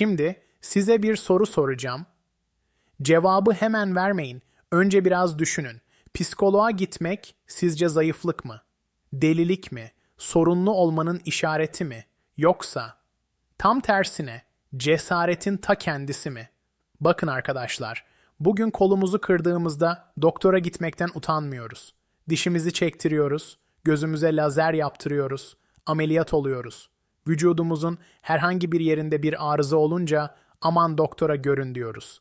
Şimdi size bir soru soracağım. Cevabı hemen vermeyin. Önce biraz düşünün. Psikoloğa gitmek sizce zayıflık mı? Delilik mi? Sorunlu olmanın işareti mi? Yoksa tam tersine cesaretin ta kendisi mi? Bakın arkadaşlar, bugün kolumuzu kırdığımızda doktora gitmekten utanmıyoruz. Dişimizi çektiriyoruz, gözümüze lazer yaptırıyoruz, ameliyat oluyoruz. Vücudumuzun herhangi bir yerinde bir arıza olunca aman doktora görün diyoruz.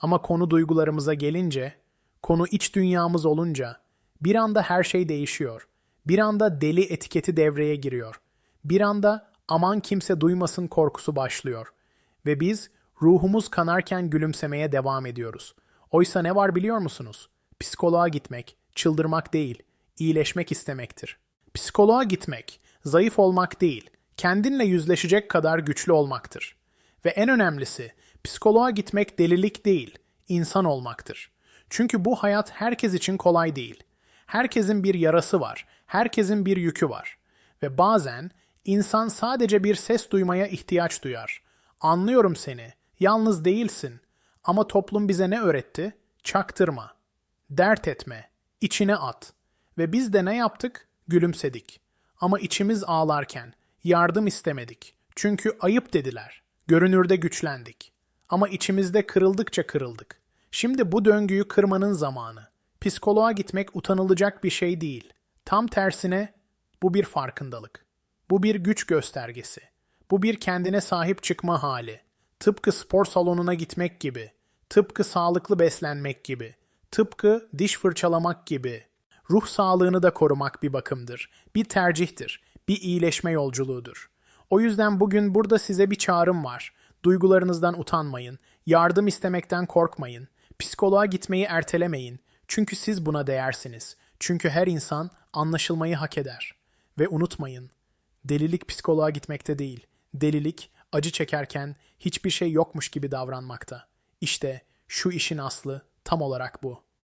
Ama konu duygularımıza gelince, konu iç dünyamız olunca bir anda her şey değişiyor. Bir anda deli etiketi devreye giriyor. Bir anda aman kimse duymasın korkusu başlıyor. Ve biz ruhumuz kanarken gülümsemeye devam ediyoruz. Oysa ne var biliyor musunuz? Psikoloğa gitmek, çıldırmak değil, iyileşmek istemektir. Psikoloğa gitmek, zayıf olmak değil, kendinle yüzleşecek kadar güçlü olmaktır. Ve en önemlisi, psikoloğa gitmek delilik değil, insan olmaktır. Çünkü bu hayat herkes için kolay değil. Herkesin bir yarası var, herkesin bir yükü var. Ve bazen insan sadece bir ses duymaya ihtiyaç duyar. Anlıyorum seni, yalnız değilsin. Ama toplum bize ne öğretti? Çaktırma, dert etme, içine at. Ve biz de ne yaptık? Gülümsedik. Ama içimiz ağlarken yardım istemedik. Çünkü ayıp dediler. Görünürde güçlendik. Ama içimizde kırıldıkça kırıldık. Şimdi bu döngüyü kırmanın zamanı. Psikoloğa gitmek utanılacak bir şey değil. Tam tersine bu bir farkındalık. Bu bir güç göstergesi. Bu bir kendine sahip çıkma hali. Tıpkı spor salonuna gitmek gibi. Tıpkı sağlıklı beslenmek gibi. Tıpkı diş fırçalamak gibi. Ruh sağlığını da korumak bir bakımdır. Bir tercihtir. Bir iyileşme yolculuğudur. O yüzden bugün burada size bir çağrım var. Duygularınızdan utanmayın. Yardım istemekten korkmayın. Psikoloğa gitmeyi ertelemeyin. Çünkü siz buna değersiniz. Çünkü her insan anlaşılmayı hak eder. Ve unutmayın, delilik psikoloğa gitmekte değil. Delilik acı çekerken hiçbir şey yokmuş gibi davranmakta. İşte şu işin aslı tam olarak bu.